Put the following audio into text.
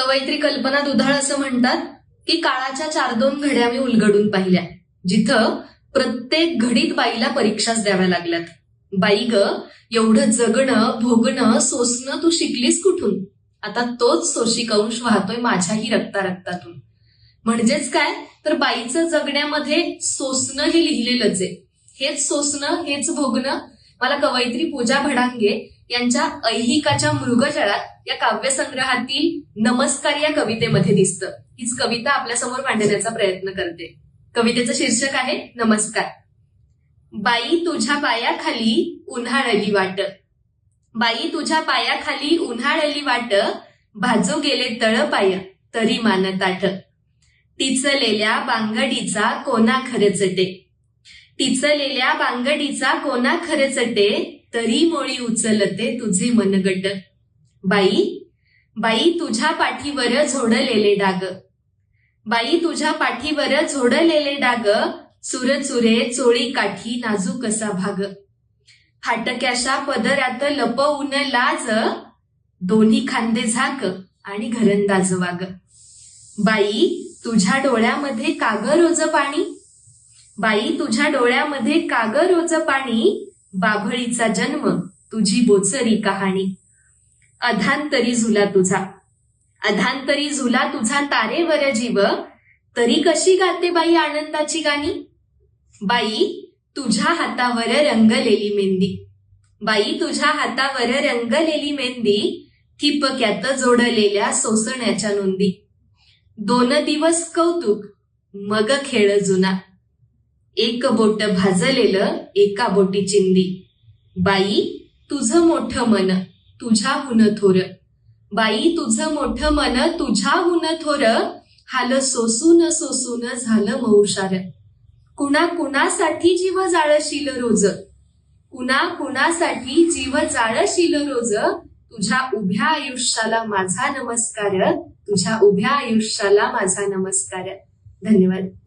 कवयित्री कल्पना दुधाळ असं म्हणतात की काळाच्या चार दोन घड्या मी उलगडून पाहिल्या. जिथं प्रत्येक घडीत बाईला परीक्षाच द्याव्या लागल्यात. बाई ग एवढं जगणं भोगणं सोसणं तू शिकलीस कुठून? आता तोच सोशिक अंश वाहतोय माझ्याही रक्ता रक्तातून म्हणजेच काय? तर बाईचं जगण्यामध्ये सोसणं हे लिहिलेलंच आहे. हेच सोसणं हेच भोगणं? मला कवयित्री पूजा भडांगे यांच्या ऐहिकाच्या मृगजळात या काव्यसंग्रहातील नमस्कार या कवितेमध्ये दिसतं. हीच कविता आपल्यासमोर मांडण्याचा प्रयत्न करते. कवितेचं शीर्षक आहे नमस्कार. बाई तुझ्या पायाखाली उन्हाळली वाट. बाई तुझ्या पायाखाली उन्हाळली वाट. भाजू गेले तळपाय तरी मान ताठ. टिचलेल्या बांगडीचा कोणा खरचटे. टिचलेल्या बांगडीचा कोणा खरचटे. तरी मोळी उचलते तुझे मनगट. बाई बाई तुझ्या पाठीवर झोडलेले डाग. बाई तुझ्या पाठीवर झोडलेले डाग चुरचुरे चोळी काठी नाजूक कसा भाग. फाटक्याशा पदरात लपवून लाज दोन्ही खांदे झाक आणि घरंदाज वाग. बाई तुझ्या डोळ्यामध्ये काग रोज पाणी. बाई तुझ्या डोळ्यामध्ये काग रोज पाणी. बाभळीचा जन्म तुझी बोचरी कहाणी. अधांतरी झुला तुझा. अधांतरी झुला तुझा तारेवर जीव. तरी कशी गाते बाई आनंदाची गाणी? बाई तुझ्या हातावर रंगलेली मेहंदी बाई तुझ्या हातावर रंगलेली मेहंदी ठिपक्यात जोडलेल्या सोसण्याच्या नोंदी. दोन दिवस कौतुक मग खेळ जुना. एक बोट भाजलेलं एका बोटी चिंदी. बाई तुझं मोठं मन तुझ्याहून थोर. बाई तुझं मोठं मन तुझ्याहून थोर. हाल सोसून सोसून झालं मौशार. कुणा कुणासाठी जीव जाळशील रोज? कुणा कुणासाठी जीव जाळशील रोज? तुझ्या उभ्या आयुष्याला माझा नमस्कार. तुझ्या उभ्या आयुष्याला माझा नमस्कार. धन्यवाद.